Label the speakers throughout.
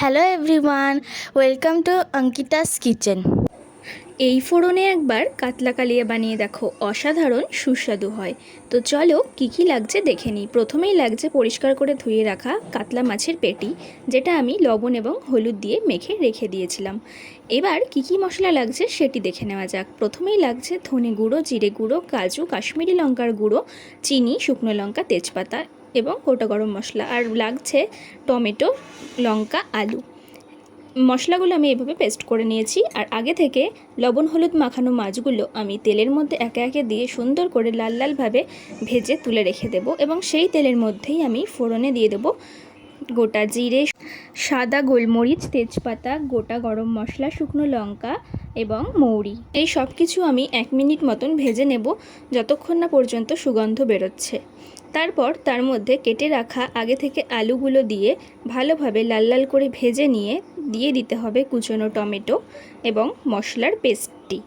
Speaker 1: Hello everyone welcome to Ankita's kitchen
Speaker 2: এই ফোড়নে একবার কাতলা কালিয়া বানিয়ে দেখো, অসাধারণ সুস্বাদু হয়। তো চলো, কি কি লাগছে দেখে নিই। প্রথমেই লাগছে পরিষ্কার করে ধুয়ে রাখা কাতলা মাছের পেটি, যেটা আমি লবণ এবং হলুদ দিয়ে মেখে রেখে দিয়েছিলাম। এবার কি কি মশলা লাগছে সেটি দেখে নেওয়া যাক। প্রথমেই লাগছে ধনে গুঁড়ো, জিরে গুঁড়ো, কাজু, কাশ্মীরি লঙ্কার গুঁড়ো, চিনি, শুকনো লঙ্কা, তেজপাতা এবং গোটা গরম মশলা। আর লাগছে টমেটো, লঙ্কা, আলু। মশলাগুলো আমি এভাবে পেস্ট করে নিয়েছি। আর আগে থেকে লবণ, হলুদ মাখানো মাছগুলো আমি তেলের মধ্যে একে একে দিয়ে সুন্দর করে লাল লালভাবে ভেজে তুলে রেখে দেব এবং সেই তেলের মধ্যেই আমি ফোড়নে দিয়ে দেব গোটা জিরে সাদা গোলমরিচ, তেজপাতা, গোটা গরম মশলা, শুকনো লঙ্কা এবং মৌরি। এই সব কিছু আমি এক মিনিট মতন ভেজে নেব যতক্ষণ না পর্যন্ত সুগন্ধ বেরোচ্ছে। তারপর তার মধ্যে কেটে রাখা আগে থেকে আলুগুলো দিয়ে ভালোভাবে লাল লাল করে ভেজে নিয়ে দিয়ে দিতে হবে কুচনো টমেটো এবং মশলার পেস্টটি।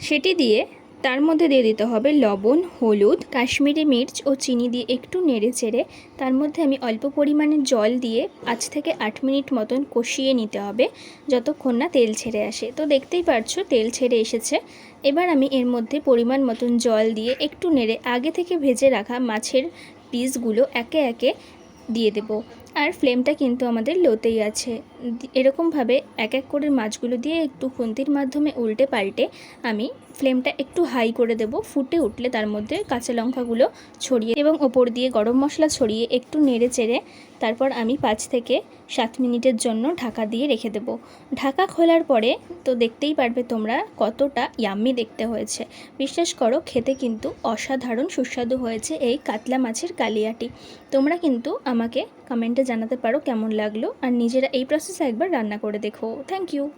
Speaker 2: সেটি দিয়ে তার মধ্যে দিয়ে দিতে হবে লবণ, হলুদ, কাশ্মীরি মির্চ ও চিনি দিয়ে একটু নেড়ে চেড়ে। তার মধ্যে আমি অল্প পরিমাণে জল দিয়ে পাঁচ থেকে আট মিনিট মতন কষিয়ে নিতে হবে যতক্ষণ না তেল ছেড়ে আসে। তো দেখতেই পারছ তেল ছেড়ে এসেছে। এবার আমি এর মধ্যে পরিমাণ মতন জল দিয়ে একটু নেড়ে আগে থেকে ভেজে রাখা মাছের পিসগুলো একে একে দিয়ে দেব। আর ফ্লেমটা কিন্তু আমাদের লোতেই আছে। এরকমভাবে এক এক করে মাছগুলো দিয়ে একটু খুন্তির মাধ্যমে উল্টে পাল্টে আমি ফ্লেমটা একটু হাই করে দেব। ফুটে উঠলে তার মধ্যে কাঁচা লঙ্কাগুলো ছড়িয়ে এবং ওপর দিয়ে গরম মশলা ছড়িয়ে একটু নেড়ে চেড়ে তারপর আমি পাঁচ থেকে সাত মিনিটের জন্য ঢাকা দিয়ে রেখে দেব। ঢাকা খোলার পরে তো দেখতেই পারবে তোমরা কতটা ইয়াম্মি দেখতে হয়েছে। বিশ্বাস করো, খেতে কিন্তু অসাধারণ সুস্বাদু হয়েছে এই কাতলা মাছের কালিয়াটি। তোমরা কিন্তু আমাকে কমেন্টে জানাতে পারো কেমন লাগল। আর নিজেরা এই প্রসেসে একবার রান্না করে দেখো। Thank you